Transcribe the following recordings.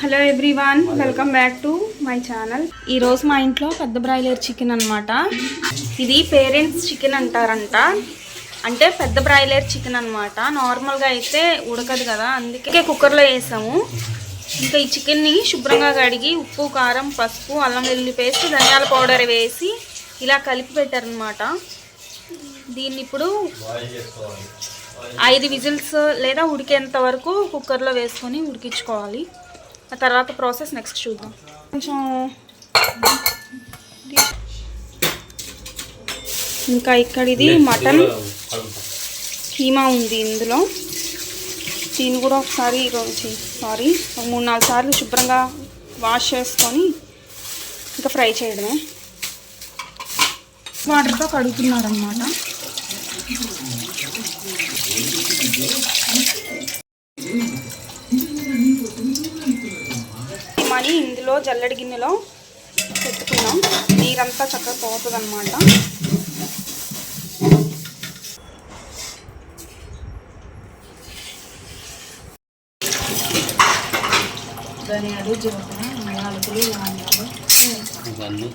Hello everyone welcome back to my channel. ఈరోజు మా ఇంట్లో పెద్ద బ్రాయిలర్ చికెన్ అన్నమాట. ఇది పేరెంట్స్ చికెన్ అంటారంట. అంటే పెద్ద బ్రాయిలర్ చికెన్ అనమాట నార్మల్గా అయితే ఉడకదు కదా అందుకే కుక్కర్లో వేసాము. ఇంకా ఈ చికెన్ని శుభ్రంగా కడిగి ఉప్పు కారం పసుపు అల్లం వెల్లుల్లి పేస్ట్ ధనియాల పౌడర్ వేసి ఇలా కలిపి పెట్టారనమాట దీన్ని ఇప్పుడు ఐదు విజిల్స్ లేదా ఉడికేంత వరకు కుక్కర్లో వేసుకొని ఉడికించుకోవాలి. ఆ తర్వాత ప్రాసెస్ నెక్స్ట్ చూద్దాం. కొంచెం ఇంకా ఇక్కడ ఇది మటన్ కీమా ఉంది ఇందులో. దీన్ని కూడా ఒకసారి సారీ ఒక మూడు నాలుగు సార్లు శుభ్రంగా వాష్ చేసుకొని ఇంకా ఫ్రై చేయడమే. వాటర్తో కడుగుతున్నారనమాట మనీ ఇందులో జల్లెడి గిన్నెలో పెట్టుకున్నాం. నీరంతా చక్కగా పోతుంది అనమాట ధనియాలు జీలకర్ర యాలకులు లవంగాలు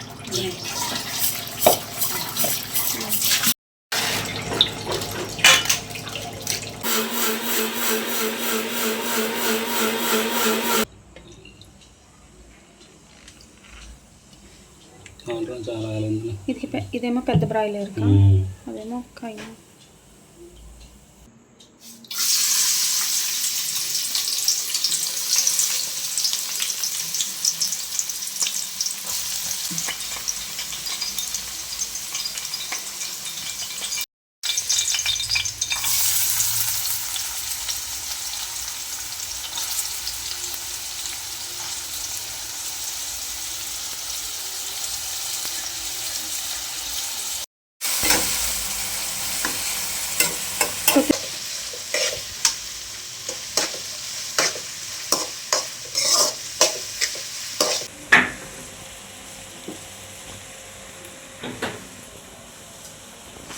చాలా ఇది ఇదేమో పెద్ద బ్రాయిలర్ అదేమో కైమా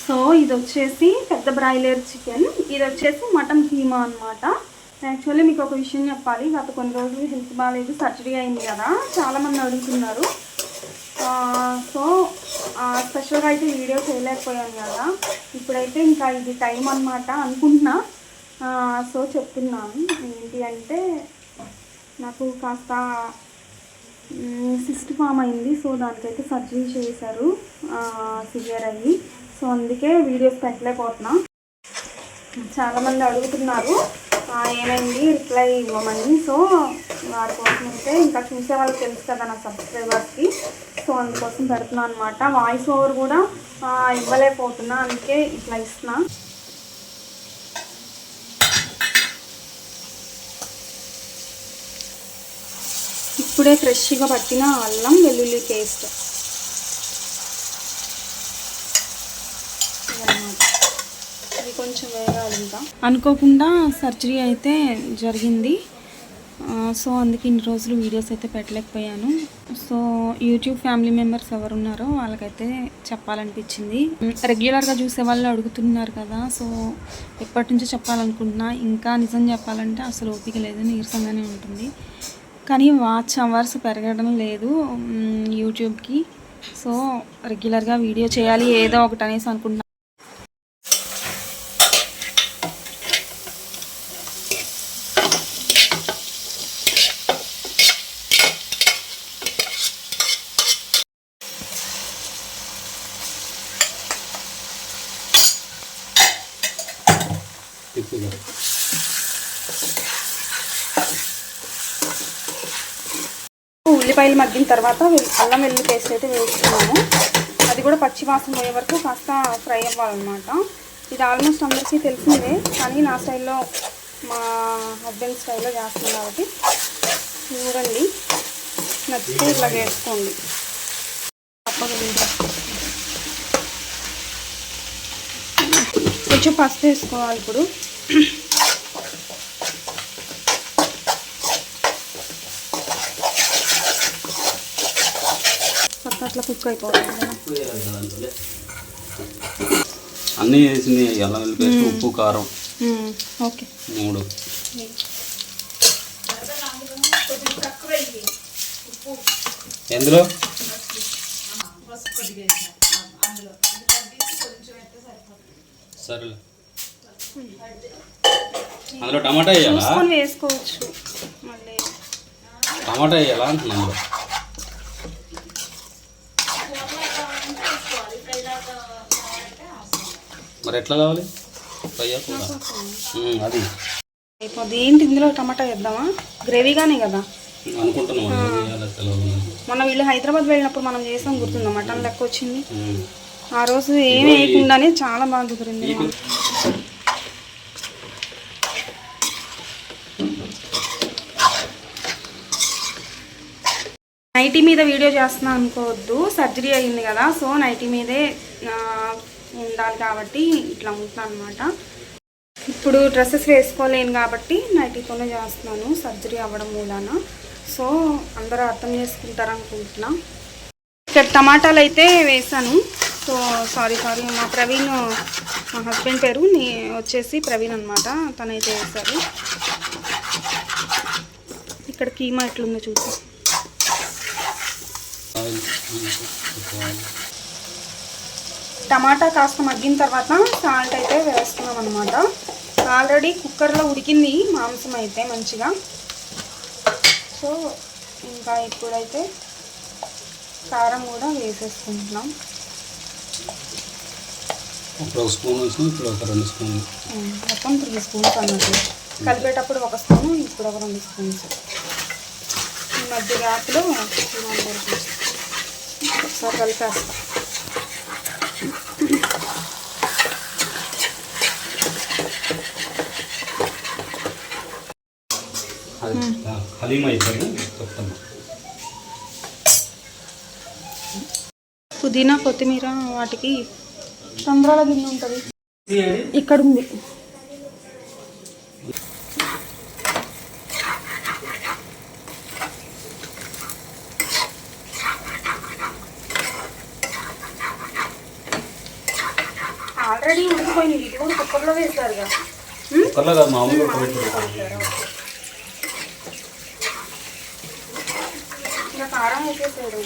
సో ఇది వచ్చేసి పెద్ద బ్రాయిలర్ చికెన్. ఇది వచ్చేసి మటన్ కీమా అనమాట యాక్చువల్లీ మీకు ఒక విషయం చెప్పాలి. గత కొన్ని రోజులు హెల్త్ బాగాలేదు సర్జరీ అయింది కదా. చాలామంది అడుగుతున్నారు. సో స్పెషల్గా అయితే వీడియో చేయలేకపోయాను కదా. ఇప్పుడైతే ఇంకా ఇది టైం అనమాట అనుకుంటున్నా. సో చెప్తున్నాను. ఏంటి అంటే నాకు కాస్త సిస్ట్ ఫామ్ అయింది. సో దానికైతే సర్జరీ చేశారు సివియర్ అయ్యి. సో అందుకే వీడియోస్ పెట్టలేకపోతున్నా. చాలామంది అడుగుతున్నారు ఏమైంది? రిప్లై ఇవ్వమని. సో వారి కోసం అయితే ఇంకా చూసే వాళ్ళకి తెలుసు కదా నా సబ్స్క్రైబర్స్కి సో అందుకోసం పెడుతున్నాను అనమాట వాయిస్ ఓవర్ కూడా ఇవ్వలేకపోతున్నా. అందుకే ఇట్లా ఇస్తున్నా. ఇప్పుడే ఫ్రెష్గా పట్టిన అల్లం వెల్లుల్లి పేస్ట్. ఇది కొంచెం వేగాలి ఇంకా. అనుకోకుండా సర్జరీ అయితే జరిగింది. సో అందుకే ఇన్ని రోజులు వీడియోస్ అయితే పెట్టలేకపోయాను. సో యూట్యూబ్ ఫ్యామిలీ మెంబర్స్ ఎవరు ఉన్నారో వాళ్ళకైతే చెప్పాలనిపించింది. రెగ్యులర్గా చూసే వాళ్ళు అడుగుతున్నారు కదా. సో ఎప్పటి నుంచో చెప్పాలనుకుంటున్నా. ఇంకా నిజం చెప్పాలంటే అసలు ఓపిక లేదు నీరసంగానే ఉంటుంది. కానీ వాచ్ అవర్స్ పెరగడం లేదు యూట్యూబ్కి. సో రెగ్యులర్గా వీడియో చేయాలి ఏదో ఒకటి అనేసి అనుకుంటున్నాను ఉల్లిపాయలు మగ్గిన తర్వాత అల్లం వెల్లుల్లి పేస్ట్ అయితే వేస్తున్నాము అది కూడా పచ్చి వాసన పోయే వరకు కాస్త ఫ్రై అవ్వాలన్నమాట. ఇది ఆల్మోస్ట్ అందరికీ తెలిసిందే కానీ నా స్టైల్లో మా హస్బెండ్ స్టైల్లో చేస్తున్నాం కాబట్టి చూడండి. నచ్చితే ఇట్లా వేసుకోండి కొంచెం పసుపు వేసుకోవాలి ఇప్పుడు. అట్లా కుక్ అయిపోతుంది అన్నీ వేసింది పేస్ట్ ఉప్పు కారం. ఓకే. మూడు. ఎందులో? సరేలే. అందులో టమాటా వేయాలా? వేసుకోవచ్చు. మళ్ళీ. టమాటా వేయాలా అంటున్నా మరి ఎట్లా కావాలి? ఫ్రై అది. అయిపోద్ది. ఏంటి ఇందులో టమాటా వేద్దామా గ్రేవీగానే కదా? అనుకుంటున్నాం మొన్న వీళ్ళు హైదరాబాద్ వెళ్ళినప్పుడు మనం చేసాం గుర్తుందా? మటన్ లెక్క వచ్చింది. ఆ రోజు ఏమి వేయకుండానే చాలా బాగా కుదిరింది నైటీ మీద వీడియో చేస్తున్నా అనుకోవద్దు. సర్జరీ అయింది కదా సో నైటీ మీదే ఉండాలి కాబట్టి ఇట్లా ఉంటున్నాను అనమాట ఇప్పుడు డ్రెస్సెస్ వేసుకోలేను కాబట్టి నైటీతోనే చేస్తున్నాను సర్జరీ అవ్వడం మూలాన. సో అందరూ అర్థం చేసుకుంటారు అనుకుంటున్నా ఇక్కడ టమాటాలు అయితే వేసాను. సో సారీ సారీ మా ప్రవీణ్ మా హస్బెండ్ పేరు నీ వచ్చేసి ప్రవీణ్ అనమాట తనైతే వేశారు. ఇక్కడ కీమా ఎట్లుందో చూసి టమాటా కాస్త మగ్గిన తర్వాత సాల్ట్ అయితే వేస్తున్నాం అనమాట ఆల్రెడీ కుక్కర్లో ఉడికింది మాంసం అయితే మంచిగా. సో ఇంకా ఇప్పుడైతే కారం కూడా వేసేసుకుంటున్నాం. ఒక స్పూన్ ఇప్పుడు ఒక రెండు స్పూన్లు. ఉమ్, మొత్తం త్రీ స్పూన్స్ అన్నట్టు. కలిపేటప్పుడు ఒక స్పూను ఇప్పుడు ఒక రెండు స్పూన్స్. ఈ మధ్య గ్యాప్లో ఒకసారి కలిపేస్తాం అది ఆ, హలీమా అయిపోయింది చెప్తాను. పుదీనా కొత్తిమీర వాటికి రంధ్రాల గిన్నె ఉంటుంది. ఇక్కడ ఉంది ఆల్రెడీ ఉడికిపోయింది ఇది కూడా కుక్కర్లో వేశారుగా? కుక్కర్లో కాదు మామూలుగా ఇంకా కారం వేసేసాడు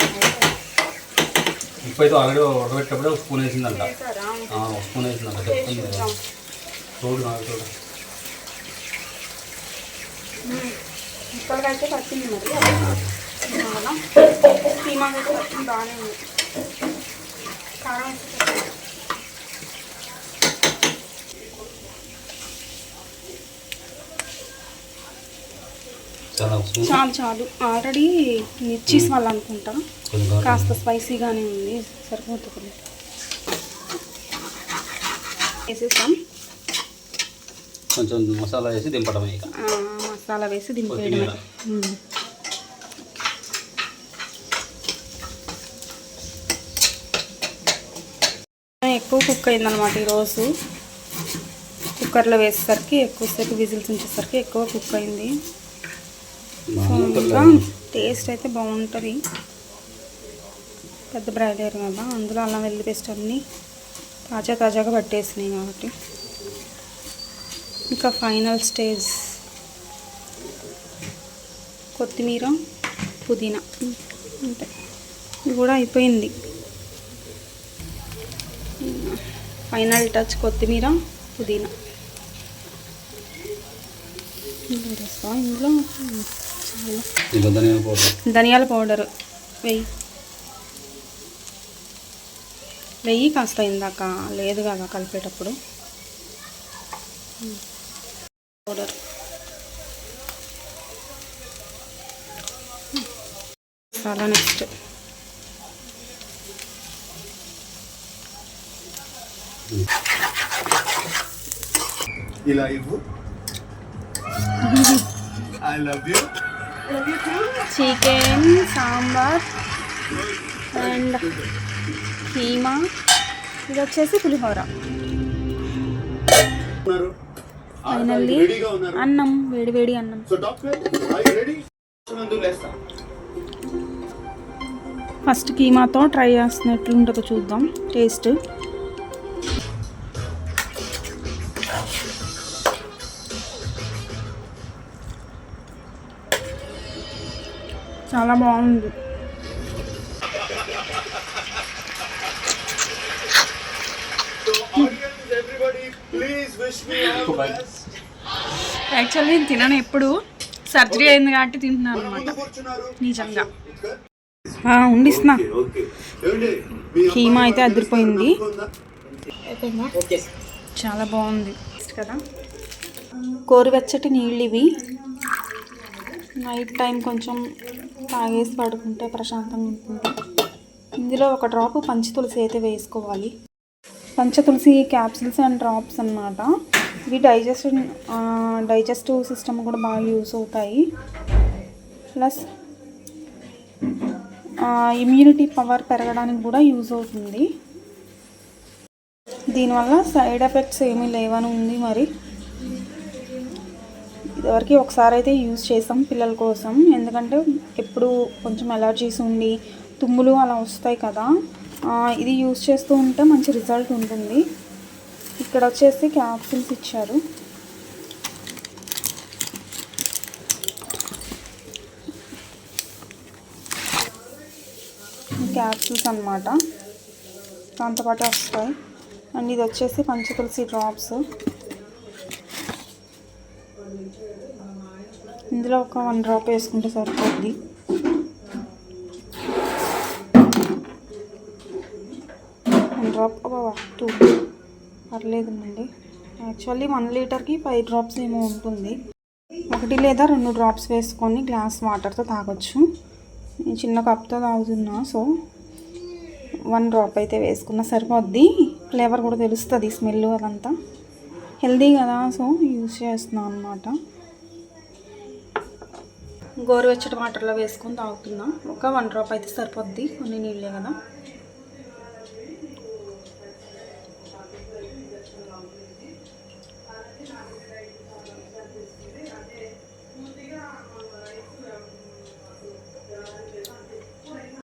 ఉప్పు అయితే ఆల్రెడీ ఉడకబెట్టేటప్పుడే ఒక స్పూన్ వేసిందంట. ఒక స్పూన్ వేసిందంట. చెప్తుంది. చూడు నాకు చూడు పట్టింది మరి. పట్టింది బాగానే ఉంది. కారం. చాలా చాలు ఆల్రెడీ మిర్చీస్ వల్ల అనుకుంటా. కొంచెం కారం. కాస్త స్పైసీగానే ఉంది. సరిపోతుంది వేసేసాం కొంచెం మసాలా వేసి దింపడమే మసాలా వేసి దింపేయడమే. ఉమ్. ఎక్కువ కుక్ అయిందనమాట ఈరోజు కుక్కర్లో వేసేసరికి ఎక్కువసేపు విజిల్స్ ఉంచేసరికి ఎక్కువ కుక్ అయింది. ఇంకా టేస్ట్ అయితే బాగుంటుంది. పెద్ద బ్రాయిలర్ కదా అందులో అల్లం వెల్లి పేస్ట్ అన్నీ తాజా తాజాగా పట్టేసినాయి కాబట్టి. ఇంకా ఫైనల్ స్టేజ్. కొత్తిమీర పుదీనా. అంతే. ఇది కూడా అయిపోయింది. ఫైనల్ టచ్ కొత్తిమీర పుదీనా. ఇందులో ధనియాల పౌడర్. వెయ్యి. వెయ్యి కాస్త ఇందాక లేదు కదా కలిపేటప్పుడు. పౌడర్. చాలా నెక్స్ట్. ఇలా ఇవ్వు. I love you chicken sambar and keema. ఇది వచ్చేసి పులిహోర. ఫైనల్లీ అన్నం వేడి వేడి అన్నం. ఫస్ట్ కీమాతో ట్రై చేస్తున్నట్లు ఉంటుందో చూద్దాం. టేస్ట్. చాలా బాగుంది. యాక్చువల్లీ నేను తినను ఎప్పుడు. సర్జరీ అయింది కాబట్టి తింటున్నాను అనమాట నిజంగా. ఉండిస్తున్నా. హీమా అయితే అదిరిపోయింది. చాలా బాగుంది. కదా? గోరువెచ్చటి నీళ్ళు ఇవి నైట్ టైం కొంచెం తాగేసి పడుకుంటే ప్రశాంతంగా ఉంటుంది. ఇందులో ఒక డ్రాప్ పంచ తులసి అయితే వేసుకోవాలి. పంచ తులసి క్యాప్సిల్స్ అండ్ డ్రాప్స్ అన్నమాట. ఇవి డైజెషన్ డైజెస్టివ్ సిస్టమ్ కూడా బాగా యూస్ అవుతాయి. ప్లస్ ఇమ్యూనిటీ పవర్ పెరగడానికి కూడా యూజ్ అవుతుంది. దీనివల్ల సైడ్ ఎఫెక్ట్స్ ఏమీ లేవని ఉంది మరి. ఇదివరకు ఒకసారి అయితే యూజ్ చేసాం పిల్లల కోసం. ఎందుకంటే ఎప్పుడు కొంచెం ఎలర్జీస్ ఉండి తుమ్ములు అలా వస్తాయి కదా. ఇది యూజ్ చేస్తూ ఉంటే మంచి రిజల్ట్ ఉంటుంది. ఇక్కడ వచ్చేసి క్యాప్సిల్స్ ఇచ్చారు. క్యాప్సిల్స్ అన్నమాట. దాంతోపాటు వస్తాయి. అండ్ ఇది వచ్చేసి పంచతులసి డ్రాప్స్. ఇందులో ఒక వన్ డ్రాప్ వేసుకుంటే సరిపోద్ది. One drop two. పర్లేదండి యాక్చువల్లీ వన్ లీటర్కి ఫైవ్ డ్రాప్స్ ఏమో ఉంటుంది. ఒకటి లేదా రెండు డ్రాప్స్ వేసుకొని గ్లాస్ వాటర్తో తాగొచ్చు. నేను చిన్న కప్తో తాగుతున్నా సో వన్ డ్రాప్ అయితే వేసుకున్న సరిపోద్ది. ఫ్లేవర్ కూడా తెలుస్తుంది స్మెల్ అదంతా. హెల్దీ కదా సో యూజ్ చేస్తున్నాను అనమాట గోరువెచ్చటి వాటర్లో వేసుకొని తాగుతున్నాం. ఒక వన్ డ్రాప్ అయితే సరిపోద్ది. కొన్ని నీళ్ళే కదా.